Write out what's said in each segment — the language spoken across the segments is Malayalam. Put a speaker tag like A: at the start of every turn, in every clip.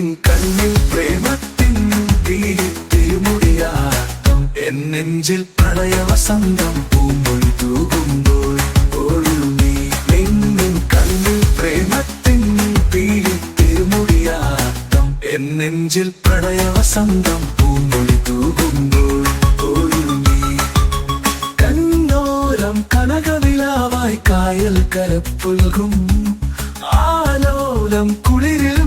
A: നിൻ കണ്ണിൽ പ്രേമത്തിൻ തീരുമുടിയാട്ടം എൻ നെഞ്ചിൽ പ്രണയ വസന്തം പൂമൊഴി തൂകുമ്പോൾ ഒഴുകി നിന്നിൻ കണ്ണിൽ പ്രേമത്തിൻ തീരുമുടിയാട്ടം എൻ നെഞ്ചിൽ പ്രണയ വസന്തം പൂമൊഴി തൂകുമ്പോൾ ഒഴുകി കണ്ണോരം കനകവിലാവായി കായൽ കരപ്പുൽകും. ആലോലം കുളിരിൽ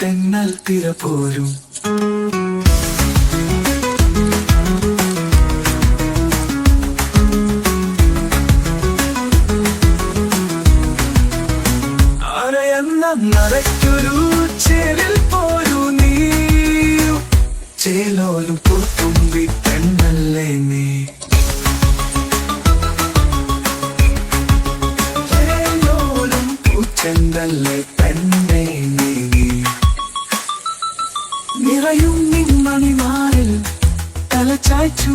A: തെന്നൽ തിര പോരും. അരയെന്ന നടയ്ക്കൊരു ചേലിൽ പോരു നീ. ചേലോലും പുറത്തുമ്പി പെണ്ണല്ലേ നീ. ചേലോലും നിറയും നിന്മണിമാരിൽ തലച്ചായ്ച്ചു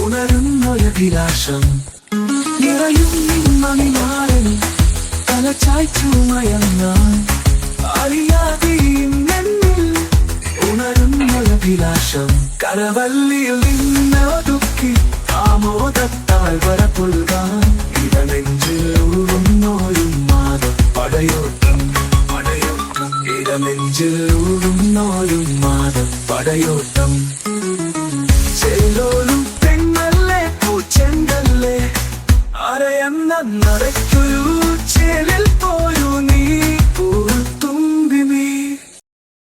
A: ഉണരുന്നൊരഭിലാഷം. നിറയും നിന്മണിമാരിൽ തലച്ചായ്ച്ചു ആമോദത്താൽ വരപ്പുൽകാൻ പടയോട്ടം ഇടനെഞ്ചിൽ നോലും മാതം പടയോട്ടം. ചെല്ലോലും തെങ്ങല്ലേ പൂച്ചെങ്കല്ലേ? അരയെന്ന നിറയ്ക്കൊരു ചേലിൽ